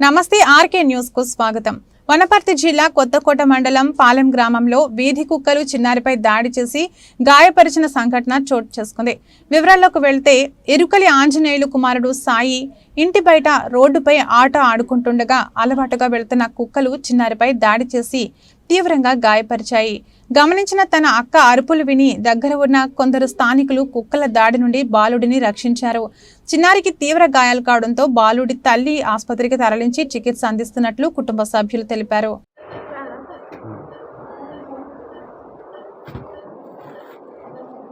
నమస్తే ఆర్కే న్యూస్కు స్వాగతం. వనపర్తి జిల్లా కొత్తకోట మండలం పాలెం గ్రామంలో వీధి కుక్కలు చిన్నారిపై దాడి చేసి గాయపరిచిన సంఘటన చోటు చేసుకుంది. వివరాల్లోకి వెళ్తే ఎరుకలి ఆంజనేయులు కుమారుడు సాయి ఇంటి బయట రోడ్డుపై ఆట ఆడుకుంటుండగా అలవాటుగా వెళుతున్న కుక్కలు చిన్నారిపై దాడి చేసి తీవ్రంగా గాయపరిచాయి. గమనించిన తన అక్క అరుపులు విని దగ్గర ఉన్న కొందరు స్థానికులు కుక్కల దాడి నుండి బాలుడిని రక్షించారు. చిన్నారికి తీవ్ర గాయాలు కావడంతో బాలుడి తల్లి ఆసుపత్రికి తరలించి చికిత్స అందిస్తున్నట్లు కుటుంబ సభ్యులు తెలిపారు.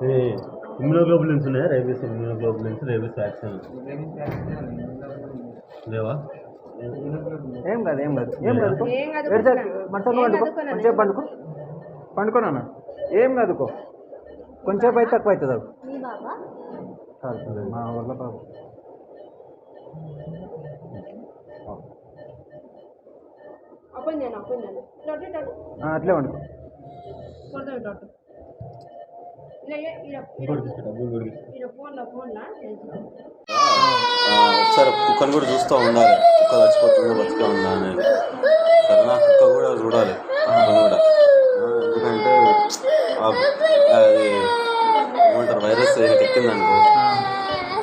Hey. ఇమ్యూనోగ్లోబులిన్స్ ఉన్నాయా? రేబీస్ ఇమ్యూనోగ్లోబులిన్స్ రేబీస్ వ్యాక్సిన్ లేవా? ఏం కాదు ఏం కాదు. ఏం కాదు ఏం పండుకో కొంచెం పండుకో. పండుకో నాన్న ఏం కాదుకో. కొంచెం అయితే తక్కువ అవుతుంది అది. బాబా? మా వల్ల ఆ, అట్లే వండుకో. ఒకసారి కుక్కను కూడా చూస్తూ ఉండాలి. కుక్క చచ్చిపోతుందో బతికే ఉందా అనేది. సరేనా? కుక్క కూడా చూడాలి. కూడా. ఆ, ఎందుకంటే అది ఏమంటారు వైరస్ ఏదైనా ఎక్కిందనుకో.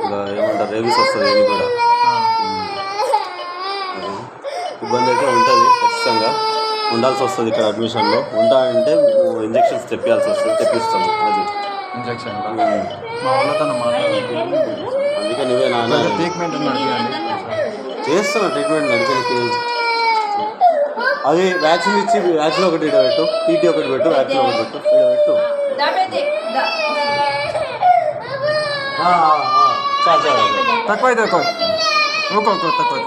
ఇంకా ఏమంటారు రేబీస్ వస్తుంది ఇది కూడా. ఇబ్బంది అయితే ఉంటుంది ఖచ్చితంగా. ఉండాల్సి వస్తుంది ఇక్కడ అడ్మిషన్లో. ఉంటా అంటే ఇంజెక్షన్స్ తెప్పియాల్సి వస్తుంది తెప్పిస్తాము అది. ఇంజక్షన్ ఉమ్. మా వాళ్ళతో అందుకే నువ్వే నాన్న. ట్రీట్మెంట్ నడిపియండి చేస్తున్నా ట్రీట్మెంట్ నడిపేకి అది వ్యాక్సిన్ ఇచ్చి వ్యాక్సిన్ ఒకటి పెట్టు టీటీ ఒకటి పెట్టు వ్యాక్సిన్ ఒకటి పెట్టు పెట్టు తక్కువ అవుతుంది తక్కువ. ఊకో, తక్కువ.